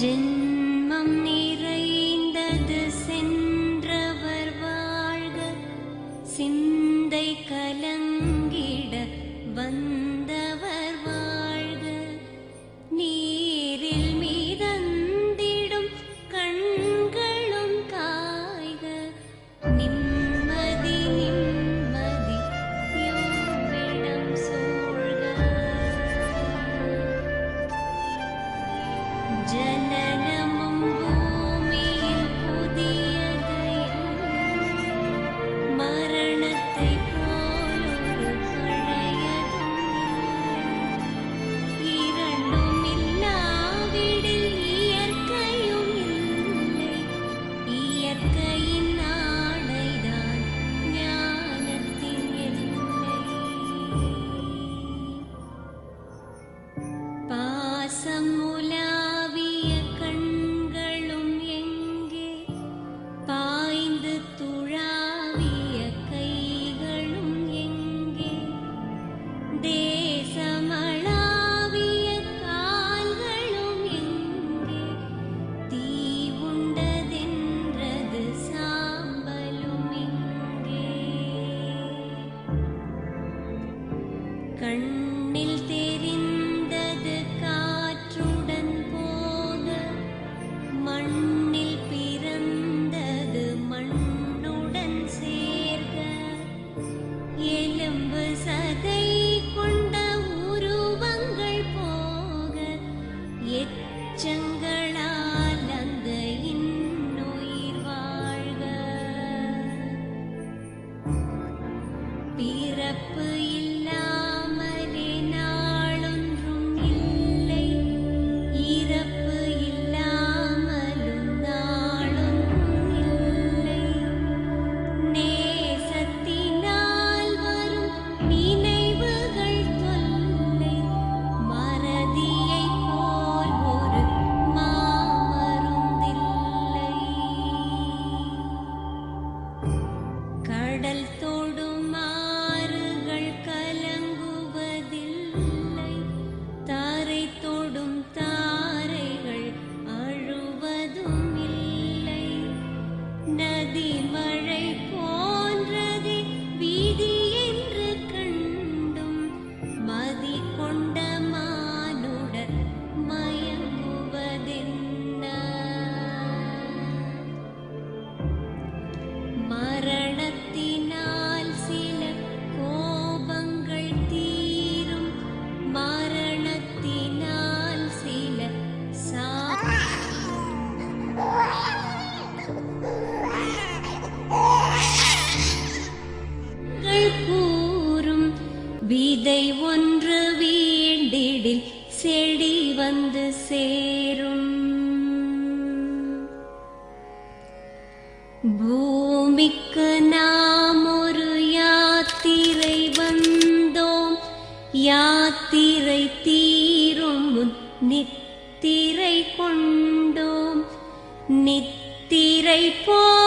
ஜென்மம் நிறைந்தது சென்றவர் வாழ்க சிந்தை கலங்கிட வந்த 根。you. செடி வந்து சேரும். பூமிக்கு நாம் ஒரு யாத்திரை வந்தோம். யாத்திரை தீரும் நித்திரை கொண்டோம். நித்திரை போ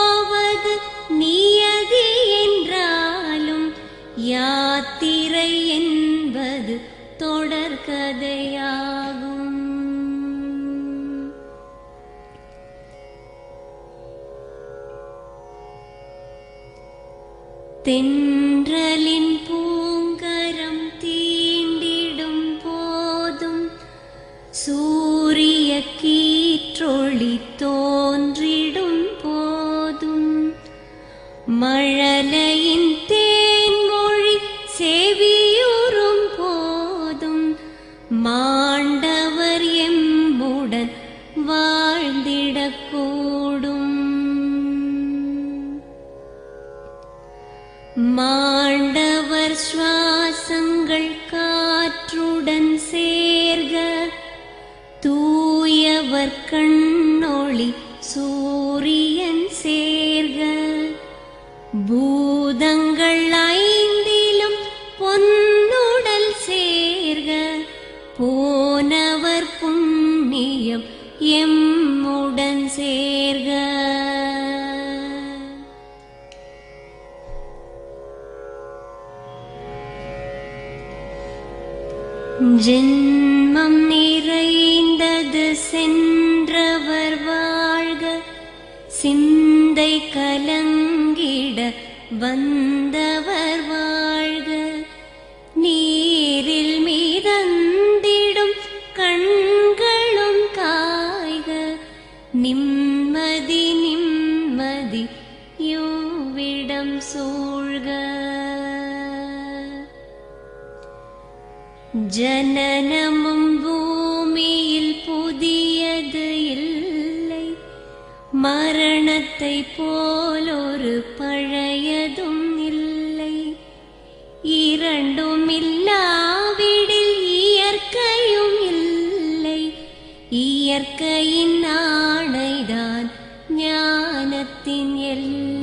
தென்றலின் பூங்கரம் தீண்டிடும் போதும் சூரிய கீற்றொளி தோன்றிடும் போதும். மழலையின் தேன்மொழி செவியுறும் போதும். மாண்டவர் எம்புடன் வாழ்ந்திடக்கூ கண்ணொளி சூரியன் சேர்க. பூதங்கள் ஐந்திலும் பொன்னுடல் சேர்க. போனவர் புண்ணியம் எம்முடன் சேர்க. ஜென் சிந்தை கலங்கிட வந்தவர் வாழ்க. நீரில் மீதந்திடும் கண்களும் காய்க. நிம்மதி நிம்மதி யோவிடம் சூழ்க. ஜனனமும் மரணத்தை போலொரு பழையதும் இல்லை. இரண்டும் இல்லாவிடில் இயற்கையும் இல்லை. இயற்கையின் ஆணைதான் ஞானத்தின் எல்லை.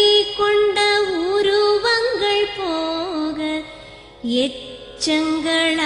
ल